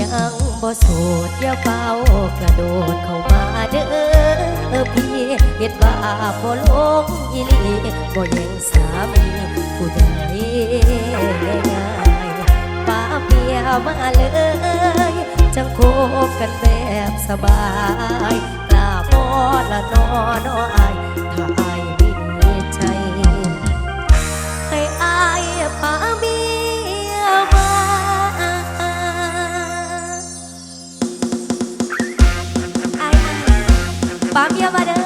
ยังบ่โสดอย่าเฝ้ากระโดดเข้ามาเด้อพี่เฮ็ดว่าบ่ลงอีหลีบ่ยังสามีผู้ใดป้าเปียมาเลยจังคบกันแบบสบายตาบอดละนอนออายถ้าอายบิดใจให้อายป้าเ I'm Fabia Varela.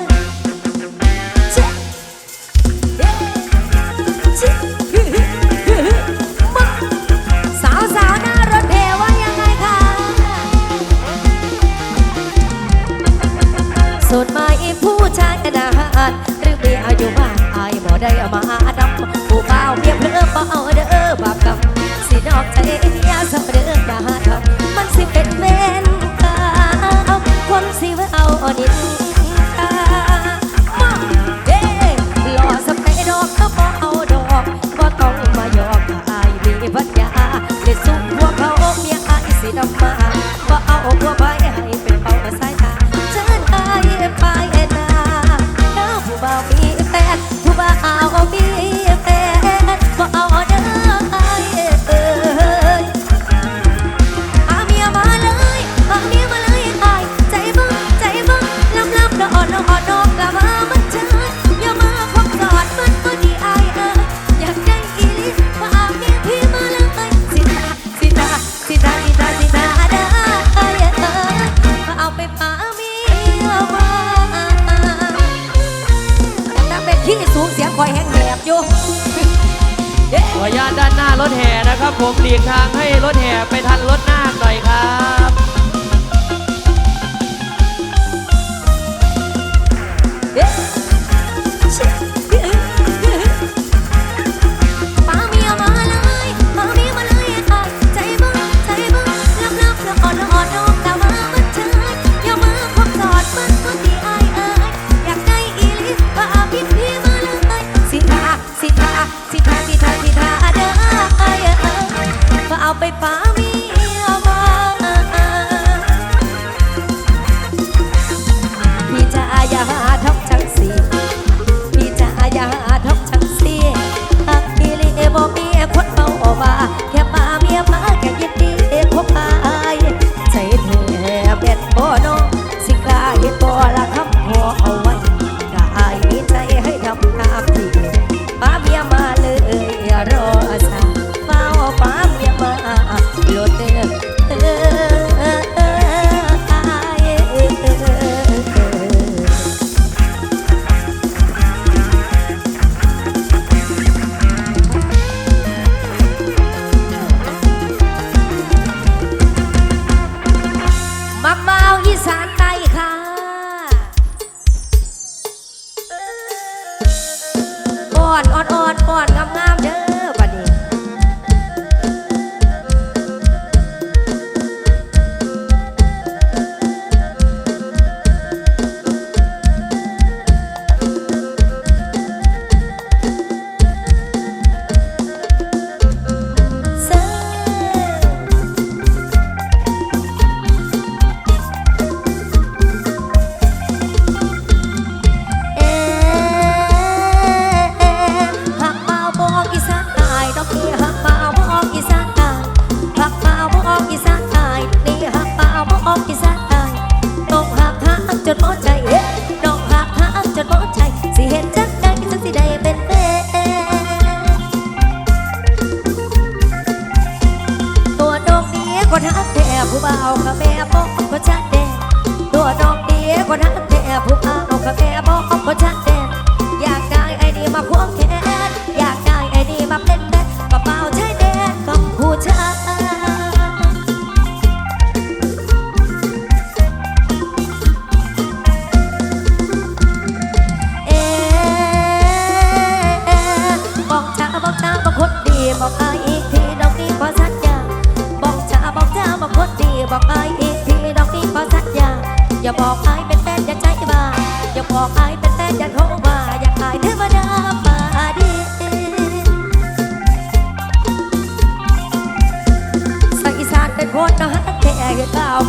ไป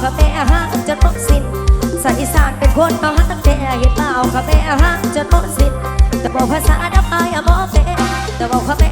คาเฟห้างจนหมดสิ้นสายอีสานเป็นคนเมาหัตั้งแต่เห็นเปาคาเฟห้างจนหมดสิ้นแต่บอกภาษาดับไปอะมอเฟแต่บอกคาแฟ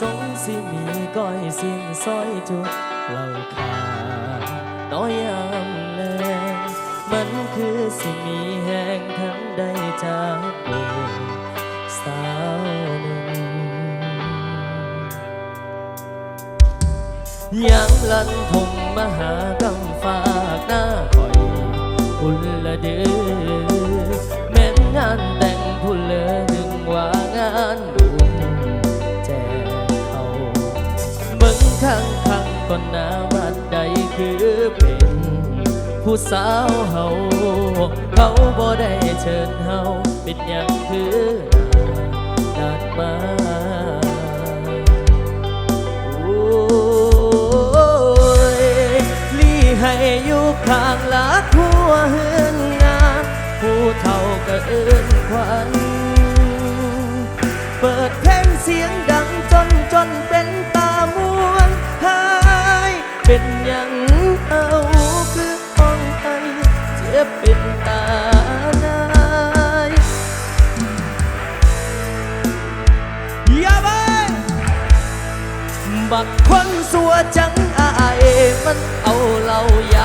สงสิมีก้อยสิ้นซอยจุกเหล่าขาน้อยยามแลงมันคือสิมีแห่งทั้งใดจากโดยสาวหนึ่งยังลันทงมหากำฝากหน้าคอยพุ่นละเดือแม่นงานแต่งพุ่นเลยถึงว่างานบุ ข้างข้างก่อนหน้าบัดใดคือเป็น ผู้สาวเฮาเขาบ่ได้เชิญเฮาเป็นอย่างคือหน้าดมาโอ้ยลี่ให้อยู่ข้างลักหัวเฮือนงาผู้เฒ่าก็เอื้น บักคนสัวจังอายมันเอาเราย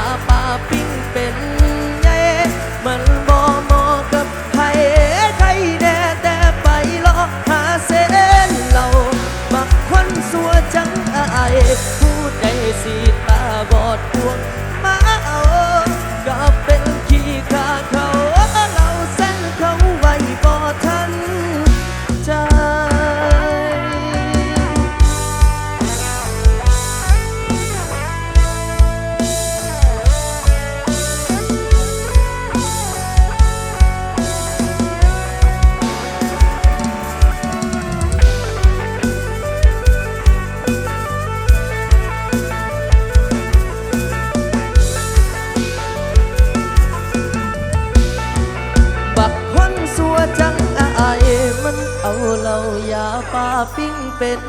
ปิ้งเป็น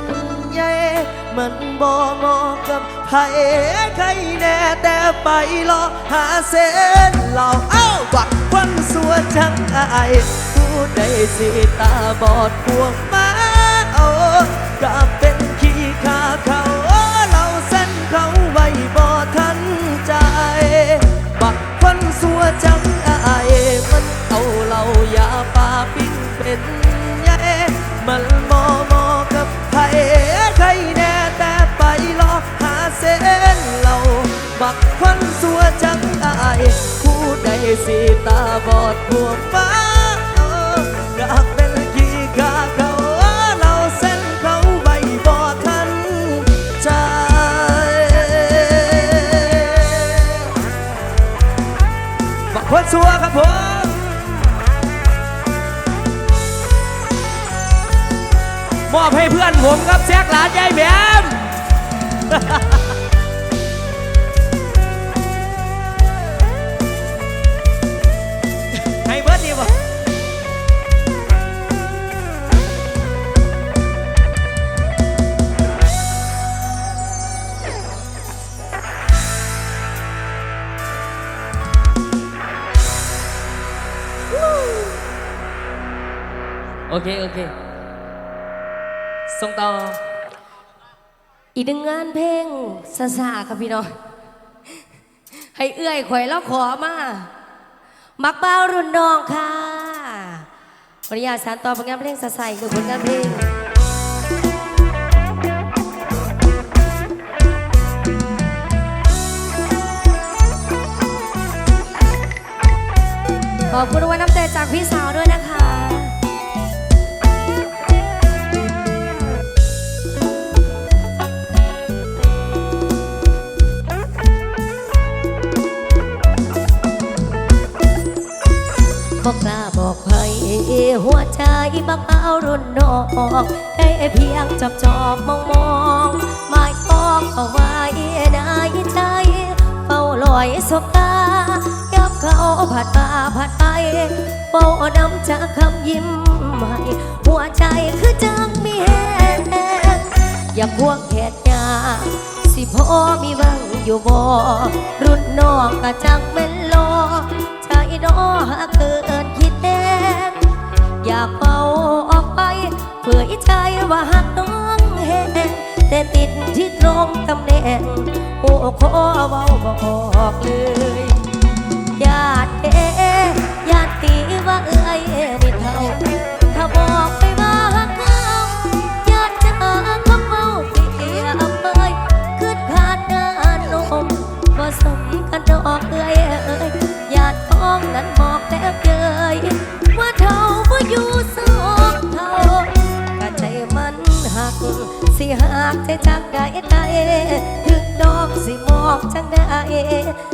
ใหญ่มันบ่เหมาะกับไผใครแน่แต่ไปรอหาเส้นเหล่าเอ้าบักคนสัวจังอายผู้ผู้ใดสิตาบอดพวกมาเอาก็เบักคนสัวครับผมมอบให้เพื่อนผมครับแซกหลานยายแหมม โอเค โอเค ส่งต่อ อีกหนึ่งงานเพลงซาซาครับพี่น้อง ให้เอื้อยข่อยแล้วขอมา มักเบ้ารุ่นน้องค่ะขออนุญาตสานต่อผลงานเพลงซาซาอีกหนึ่งผลงานเพลงขอบคุณวันน้ำใจจากพี่สาวด้วยนะคะ บักเอารุ่นน้องได้เพียงจับจอบมองมองหมายปองเอาไว้ในใจเฝ้าลอยสบตายับเขาผัดมาผัดไปเฝ้านำจากคำยิ้มให้หัวใจคือจังมีแหงอยากควงแขนยาสิพ่อมีหวังอยู่บ่รุ่นนองก็จังเป็นโลใจดอหากเกินคิดแน่อยากเฝ้าออก เผื่อใจว่าหักน้องแหงแต่ติดที่ตรงตำแหน่งโอ้ขอเว้าบอกเลย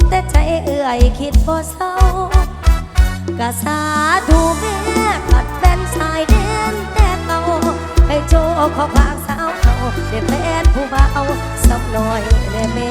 แต่ใจเอื่อยคิดบ่เศร้ากะสาดูแม่ปัดเป็นสายเด่นแต่เมาให้โจขอพางสาวเขาเด็ดแฟนผู้เบาสักหน่อยแน่แม่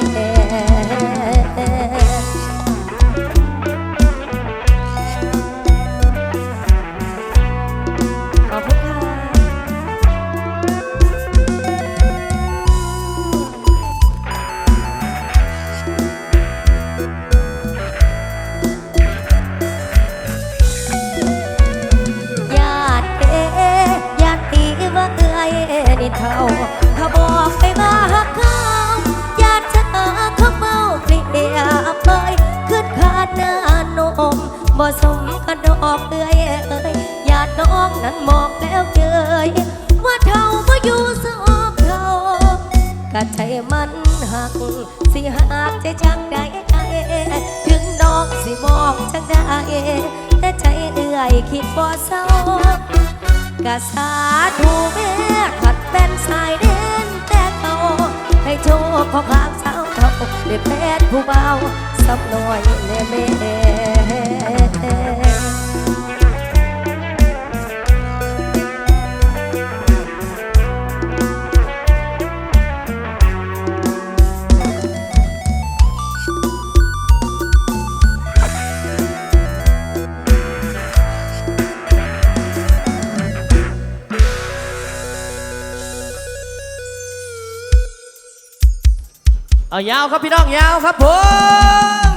ผู้เบาสับหน่อยแน่แม่ เอายาวครับพี่น้องยาวครับผม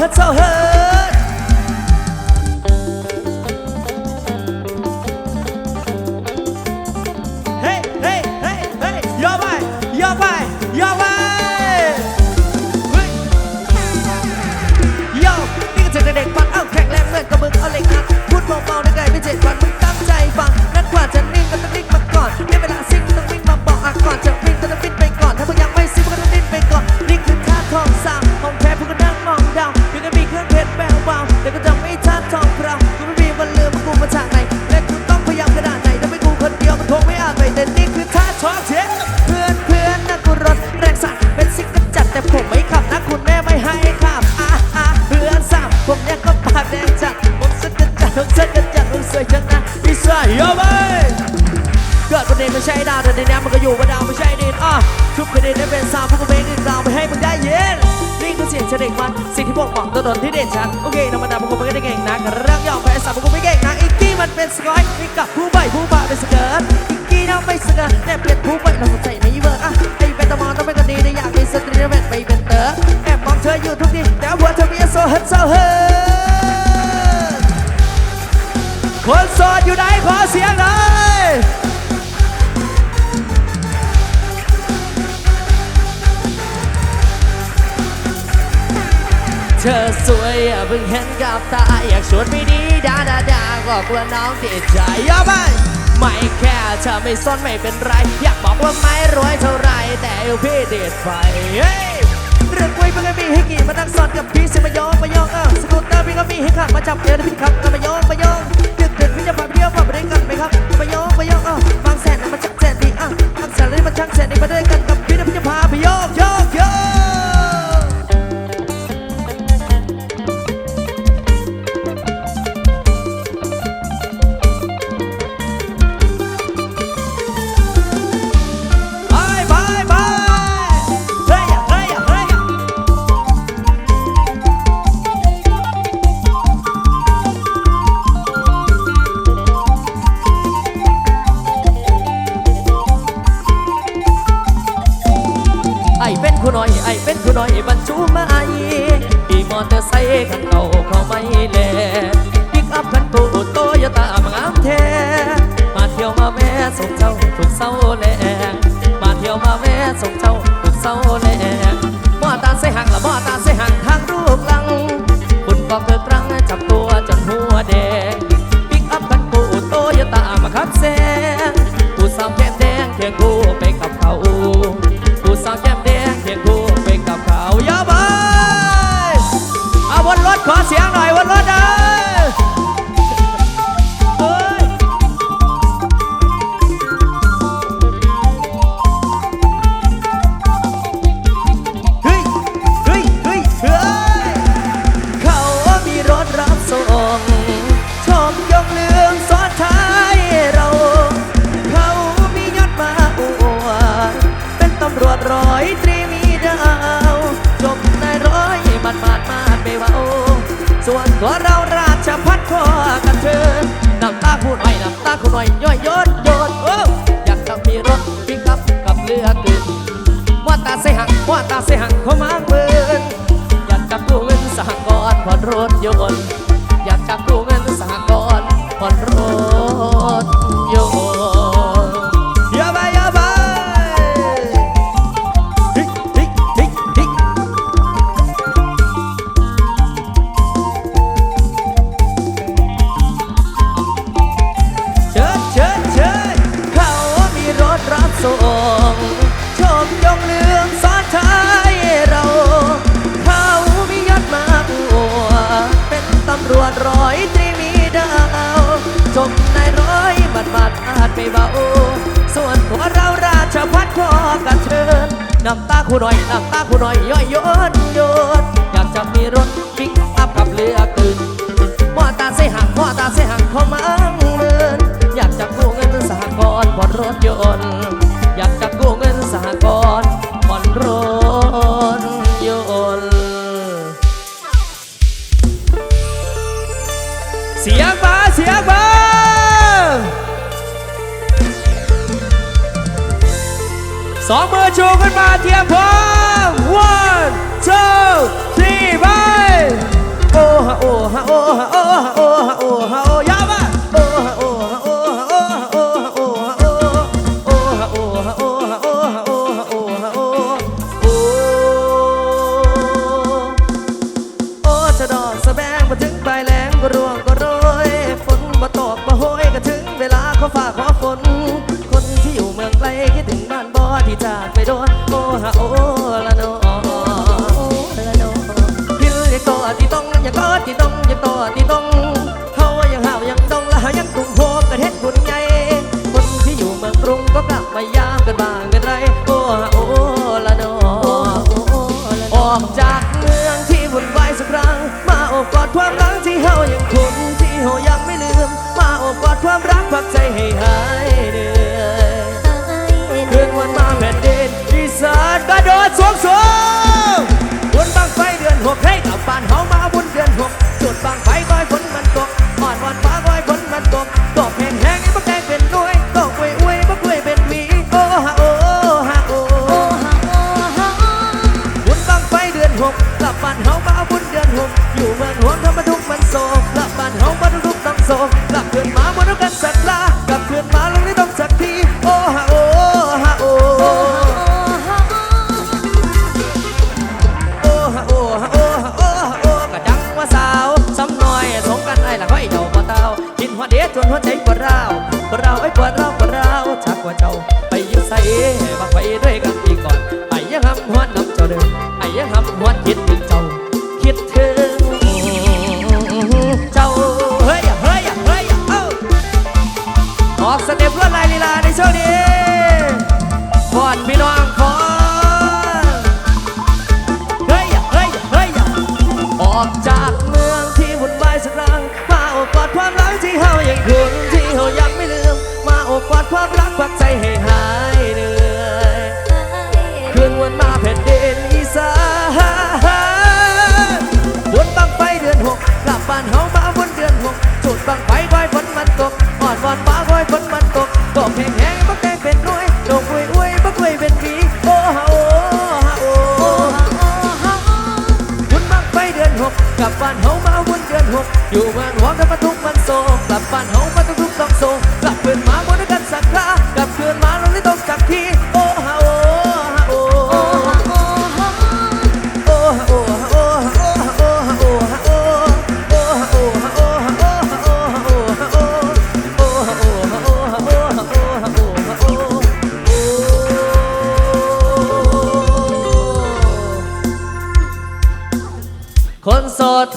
จะมี กันจัดผมสวยจังนะพี่สวยเยอะไปเกิดประเด็นไม่ใช่ดาวแต่ในนี้มันก็อยู่บนดาวไม่ใช่ดินอะทุกประเด็นได้เป็นซาวพวกกูเบงอีกดาวไม่ให้มึงได้เย็นนี่คือเสียงเฉลงมันสิ่งที่บอกบอกตัวตนที่เด่นชัดโอเคธรรมดาพวกกูไม่ได้เก่งนักเรื่องยอมแพ้สาวพวกกูไม่เก่งนักอีกกี้มันเป็นสกอยนี่กับผู้ใบผู้บาเป็นสเกิร์ตอีกกี้น่าไม่สเกิร์ตแต่เปลี่ยนผู้ใบเราสนใจไม่เวิร์อะไอ้เป็นตะมอนต้องเป็นกันดีในอยากมีสตรีทเมนไปเป็นเต๋อแอบมองเธออยู่ทุกทีแต่หัวเธอมีโซเฮิร์ตโซเฮิร์ต คนโสดอยู่ไหนขอเสียงหน่อยเธอสวยอย่าเพิ่งเห็นกับตา อยากชวนไปดีดาดาดาก็กลัวน้องติดใจย่อไปไม่แค่เธอไม่สนไม่เป็นไร อยากบอกว่าไม่รวยเท่าไร แต่อยู่พี่เด็ดไฟเรื่องกล้วยมันก็มีให้กี่มานั่งสอนกับพี่สิมาโยงมาโยงเออสกูตเตอร์พี่ก็มีให้ขับมาจับเอวพี่ขับก็มาโยงมาโยง ปรับมาโยงมาโยงเออบางแสนมันชักแสนดีอะบางแสนเลยมันชักแสนดีมาด้วยกันกับพี่น้ำจะพาไปยกโยก ตัวเราราชพัฒคอกันเชิญน้ำตาคู่หน่อยน้ำตาคุณหน่อยย่อยโยนโยนโอ้อยากจะมีรถพิกับกับเรือกึ่งว่าตาเสหังว่าตาเสหังเขามาเบินอยากจะกู้เงินสหกรณ์ผ่อนรถยนต์ ร้อยตรีมีดาวจบนายร้อยบัดบัดอาจไม่เบา ส่วนตัวเราราชพัฒคอกระเชิญน้ำตาคุณหน่อยน้ำตาคุณหน่อยย่อยโยนโยนอยากจะมีรถปิกอัพกับเรือกึ่งมอตาเสหังมอตาเสหังเขามังเมินอยากจะกู้เงินสหกรณ์ผ่อนรถยนต์ สองมือชูขึ้นมาเทียมพร้อม one two three ไปโอ้ฮะโอ้ฮะโอ้ฮะโอ้ฮะโอ้ฮะโอ้ฮะ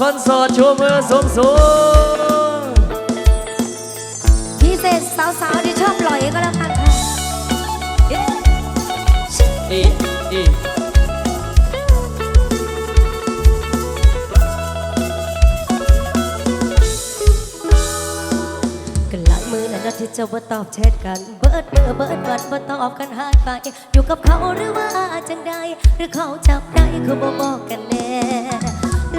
คนโสดชูมือสูสูพิเศษสาวๆที่ชอบลอยก็แล้วกันค่ะอีอีกันหลังมือนั้นที่เจ้าบ่ตอบแชทกัน เบิดเบอร์เบิดวันบ่ตอบกันหายไป อยู่กับเขาหรือว่าจังใดหรือเขาจับได้เขาบ่บอกกันแน่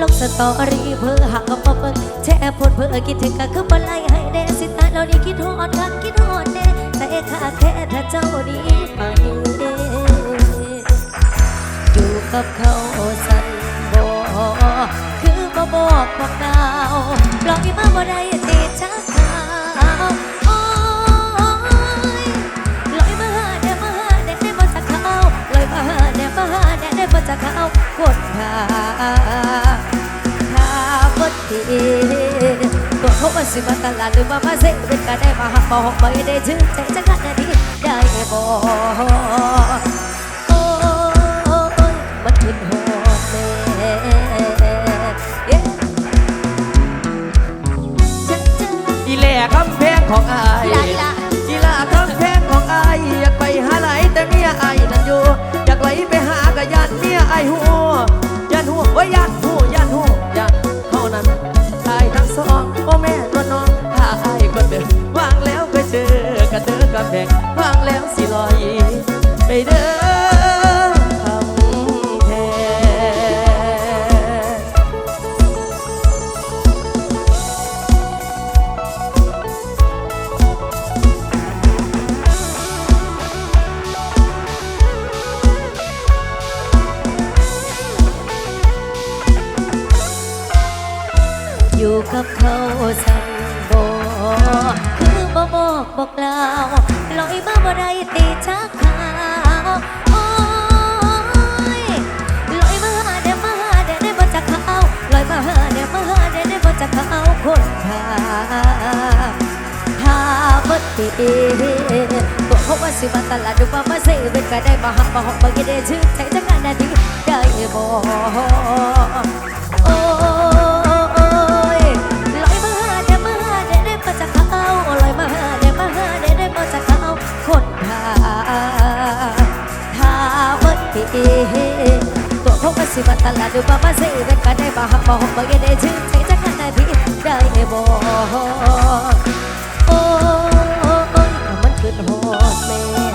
ลกสตอรี่เพื่อหักกับเปิแชร์โพดเพื่อคิดถึงก็คือบันไลให้แน่สิตาเรานี่คิดฮอดกักคิดฮอดแน่แต่ข้าแค่แต่เจ้าดีไปอยู่กับเขาสั่นบ่คือบ่บอกบอกดาวปล่อยมาบ่ได้ติดชัก จะเข้าคตหาถ้าบดีตัวเขามนสิมาตลาดหรือว่ามาเซ็เป็นก็ได้มาหักมาหอกไปได้ชื่อใจจะกันได้ดีได้บ่โอ้ยมันขึ้นหอบเลยอีแหล่กำแพงของอ้ยอีลาคำแพงของอาย บอกเขาว่าสิมาตลาดดูว่ามาซื้เป็นไปได้บ่หักบ่หอกบ่กินได้ชื่อใช้จักงานนาดีได้บ่โอ้ยลอยมาหาเด้มาหาเด้ได้มาจากเขาลอยมาหาเด้มาหาเด้ได้มาจากเขาคนหาหาเบิตัวพขาว่าสิมาตลาดดูว่ามาซื้เป็นไปได้บ่หักบ่หอกบ่กินได้ชื่อใช้จักงานนาดีได้บ่ me.